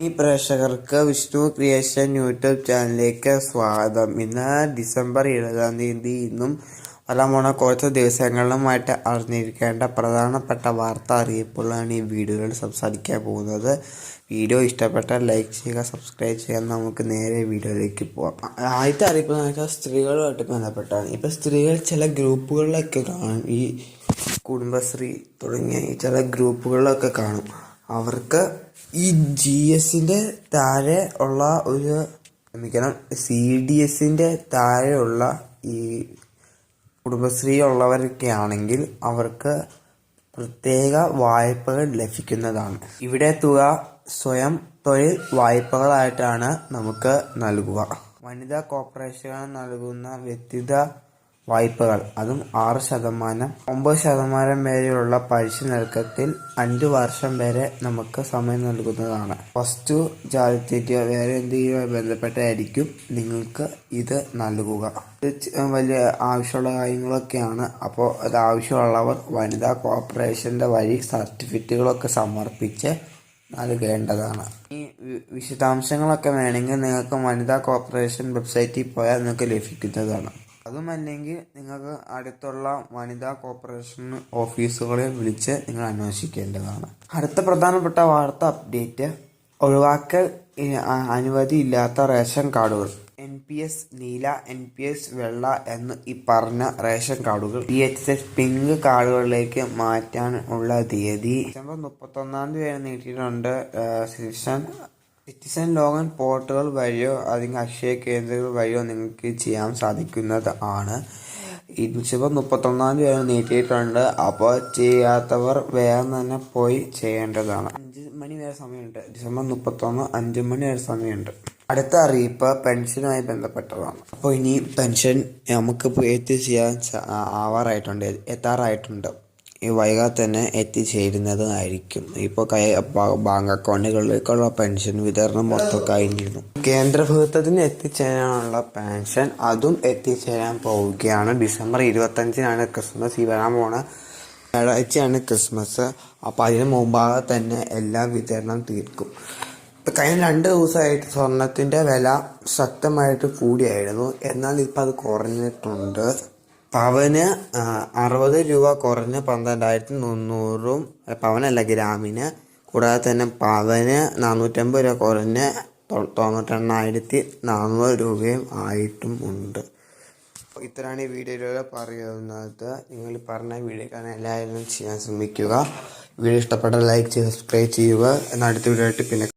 ഈ പ്രേക്ഷകർക്ക് Vishnu creation YouTube ചാനലിലേക്ക് സ്വാഗതം. ഇന്ന് ഡിസംബർ ഇരുപതാം തീയതി ഇന്നും വരാൻ കുറച്ച് ദിവസങ്ങളിലുമായിട്ട് അറിഞ്ഞിരിക്കേണ്ട പ്രധാനപ്പെട്ട വാർത്ത അറിയിപ്പുകളാണ് ഈ വീഡിയോയിൽ സംസാരിക്കാൻ പോകുന്നത്. വീഡിയോ ഇഷ്ടപ്പെട്ടാൽ ലൈക്ക് ചെയ്യുക സബ്സ്ക്രൈബ് ചെയ്യുക. നമുക്ക് നേരെ വീഡിയോയിലേക്ക് പോകാം ആദ്യത്തെ അറിയിപ്പ് എന്ന് വെച്ചാൽ സ്ത്രീകളുമായിട്ട് ബന്ധപ്പെട്ടാണ്. ഇപ്പം സ്ത്രീകൾ ചില ഗ്രൂപ്പുകളിലൊക്കെ കാണും. ഈ കുടുംബശ്രീ തുടങ്ങിയ ചില ഗ്രൂപ്പുകളിലൊക്കെ കാണും. അവർക്ക് ഈ ജി എസിന്റെ താഴെ ഉള്ള ഒരു ക്ഷമിക്കണം സി ഡി എസിന്റെ താഴെയുള്ള ഈ കുടുംബശ്രീ ഉള്ളവരൊക്കെ ആണെങ്കിൽ അവർക്ക് പ്രത്യേക വായ്പകൾ ലഭിക്കുന്നതാണ്. ഇവിടെ തുക സ്വയം തൊഴിൽ വായ്പകളായിട്ടാണ് നമുക്ക് നൽകുക. വനിതാ കോർപ്പറേഷനുകൾ നൽകുന്ന വ്യക്തിഗത വായ്പകൾ. അതും ആറ് ശതമാനം. ഒമ്പത് ശതമാനം വരെയുള്ള പലിശ നിരക്കത്തിൽ അഞ്ചു വർഷം വരെ നമുക്ക് സമയം നൽകുന്നതാണ്. ഫസ്റ്റ് ജാതിത്യോ വേറെ എന്തെങ്കിലും ബന്ധപ്പെട്ടായിരിക്കും നിങ്ങൾക്ക് ഇത് നൽകുക. ഇത് വലിയ ആവശ്യമുള്ള കാര്യങ്ങളൊക്കെയാണ്. അപ്പോൾ അത് ആവശ്യമുള്ളവർ വനിതാ കോർപ്പറേഷന്റെ വഴി സർട്ടിഫിക്കറ്റുകളൊക്കെ സമർപ്പിച്ച് നൽകേണ്ടതാണ്. ഈ വിശദാംശങ്ങളൊക്കെ വേണമെങ്കിൽ നിങ്ങൾക്ക് വനിതാ കോർപ്പറേഷൻ വെബ്സൈറ്റിൽ പോയാൽ നിങ്ങൾക്ക് ലഭിക്കുന്നതാണ്. അതുമല്ലെങ്കിൽ നിങ്ങൾക്ക് അടുത്തുള്ള വനിതാ കോർപ്പറേഷൻ ഓഫീസുകളെ വിളിച്ച് നിങ്ങൾ അന്വേഷിക്കേണ്ടതാണ്. അടുത്ത പ്രധാനപ്പെട്ട വാർത്ത അപ്ഡേറ്റ്. ഒഴിവാക്കൽ അനുമതിയില്ലാത്ത റേഷൻ കാർഡുകൾ. എൻ പി എസ് നീല എൻ പി എസ് വെള്ള എന്ന് ഈ പറഞ്ഞ റേഷൻ കാർഡുകൾ. പി എച്ച് എസ് പിങ്ക് കാർഡുകളിലേക്ക് മാറ്റാൻ ഉള്ള തീയതി. ഡിസംബർ മുപ്പത്തൊന്നാം തീയതി വരെ നീട്ടിയിട്ടുണ്ട് സിറ്റിസൺ സിറ്റിസൺ ലോഗൻ പോർട്ടുകൾ വഴിയോ അല്ലെങ്കിൽ അക്ഷയ കേന്ദ്രങ്ങൾ വഴിയോ നിങ്ങൾക്ക് ചെയ്യാൻ സാധിക്കുന്നത് ആണ്. ഈ മുപ്പത്തൊന്നാം തീയതി വരെ നീട്ടിയിട്ടുണ്ട്. അപ്പോൾ ചെയ്യാത്തവർ വേഗം തന്നെ പോയി ചെയ്യേണ്ടതാണ്. അഞ്ച് മണി വരെ സമയമുണ്ട്. ഡിസംബർ മുപ്പത്തൊന്ന് അഞ്ച് മണി വരെ സമയമുണ്ട്. അടുത്ത അറിയിപ്പ് പെൻഷനുമായി ബന്ധപ്പെട്ടതാണ്. അപ്പോൾ ഇനി പെൻഷൻ നമുക്ക് എത്തി ചെയ്യാൻ ആവാറായിട്ടുണ്ട് എത്താറായിട്ടുണ്ട്. വൈകാതെ തന്നെ എത്തിച്ചേരുന്നതായിരിക്കും. ഇപ്പോൾ കൈ ബാങ്ക് അക്കൗണ്ടുകളിലേക്കുള്ള പെൻഷൻ വിതരണം മൊത്തം കഴിഞ്ഞിരുന്നു. കേന്ദ്രഭൂത്വത്തിന് എത്തിച്ചേരാനുള്ള പെൻഷൻ അതും എത്തിച്ചേരാൻ പോവുകയാണ്. ഡിസംബർ ഇരുപത്തഞ്ചിനാണ് ക്രിസ്മസ്. ഈ വരാൻ പോണ വ്യാഴാഴ്ചയാണ് ക്രിസ്മസ്. അപ്പോൾ അതിന് മുമ്പാകെ തന്നെ എല്ലാ വിതരണം തീർക്കും. കഴിഞ്ഞ രണ്ട് ദിവസമായിട്ട് സ്വർണത്തിന്റെ വില ശക്തമായിട്ട് കൂടിയായിരുന്നു. എന്നാൽ ഇപ്പം അത് കുറഞ്ഞിട്ടുണ്ട്. പവന് അറുപത് രൂപ കുറഞ്ഞ് പന്ത്രണ്ടായിരത്തി മുന്നൂറും പവനല്ല ഗ്രാമിന്. കൂടാതെ തന്നെ പവന് നാനൂറ്റമ്പത് രൂപ കുറഞ്ഞ് തൊണ്ണൂറ്റെണ്ണായിരത്തി നാനൂറ് രൂപയും ആയിട്ടും ഉണ്ട്. ഇത്രയാണ് ഈ വീഡിയോയിലൂടെ പറയുന്നത്. നിങ്ങൾ പറഞ്ഞ വീഡിയോ കാണാൻ എല്ലാവരും ചെയ്യാൻ ശ്രമിക്കുക. വീഡിയോ ഇഷ്ടപ്പെട്ട ലൈക്ക് ചെയ്യുക സബ്സ്ക്രൈബ് ചെയ്യുക. എന്ന അടുത്ത വീഡിയോ ആയിട്ട് പിന്നെ